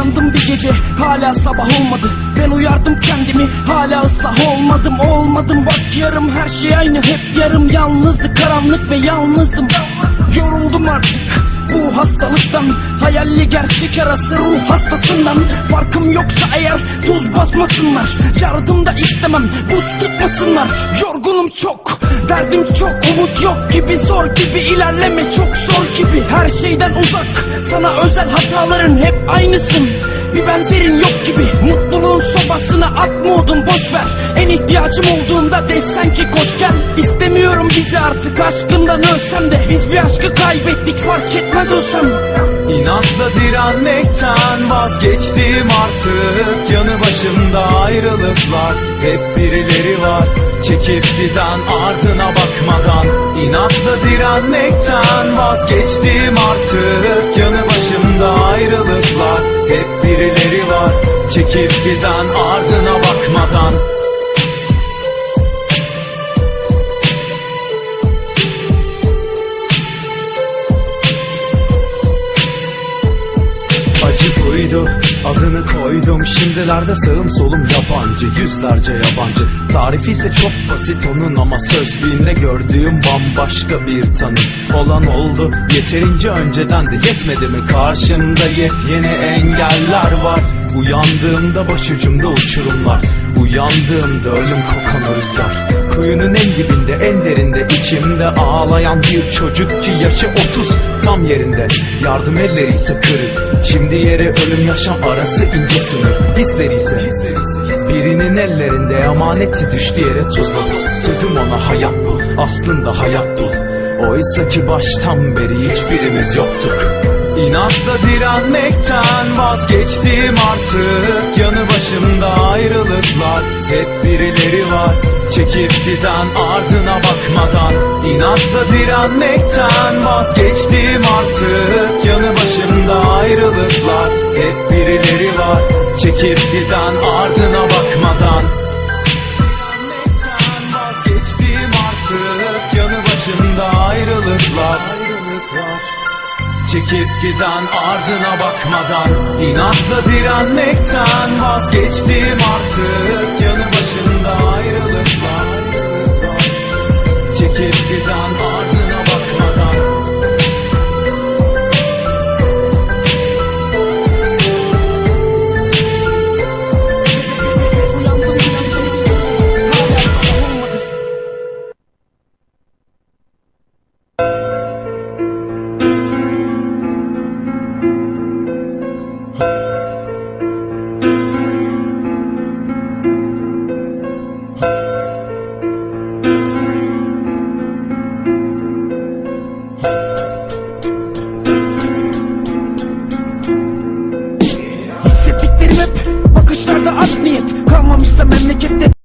Uyandım bir gece hala sabah olmadı. Ben uyardım kendimi hala ıslah olmadım. Olmadım bak yarım her şey aynı. Hep yarım Yalnızdı karanlık ve yalnızdım. Yoruldum artık bu hastalıktan. Hayalle gerçek arası ruh hastasından. Farkım yoksa eğer tuz basmasınlar. Yardım da istemem buz tutmasınlar. Yorgunum çok derdim çok Umut yok gibi zor gibi ilerleme çok zor gibi. Her şeyden uzak sana özel hataların hep aynısın. Bir benzerin yok gibi Mutluluğun sobasına atmıyordum boş ver. En ihtiyacım olduğunda desen ki koş gel. İstemiyorum bizi artık aşkından ölsem de. Biz bir aşkı kaybettik fark etmez ölsem İnatla direnmekten vazgeçtim artık. Yanı başımda ayrılıklar Hep birileri var. Çekip giden ardına bakmadan. İnatla direnmekten vazgeçtim artık. Yanı başımda ayrılıklar Hep birileri var. Çekip giden ardına bakmadan adını koydum. Şimdilerde sağım solum yabancı Yüzlerce yabancı. Tarifi ise çok basit onun ama Sözlüğünde gördüğüm bambaşka bir tanım. Olan oldu yeterince önceden de Yetmedi mi? Karşımda yepyeni engeller var. Uyandığımda başucumda uçurumlar. Uyandığımda ölüm kokan rüzgar. Kuyunun dibinde en derinde içimde ağlayan bir çocuk ki yaşı 30 tam yerinde. Yardım elleri ise kırık. Şimdi yere ölüm yaşam arası ince sınır. Hisleri ise birinin ellerinde emanetti düştü yere tuzladı Sözüm ona hayat bu aslında hayat bu. Oysa ki baştan beri hiçbirimiz yoktuk İnatla direnmekten vazgeçtim artık. Yanı başımda ayrılıklar Hep birileri var. Çekip giden ardına bakmadan İnatla direnmekten vazgeçtim artık. Yanı başımda ayrılıklar Hep birileri var. Çekip giden ardına bakmadan Direnmekten vazgeçtim artık. Yanı başımda ayrılıklar Çekip giden ardına bakmadan İnatla direnmekten vazgeçtim artık. Yanı başımda ayrılıklar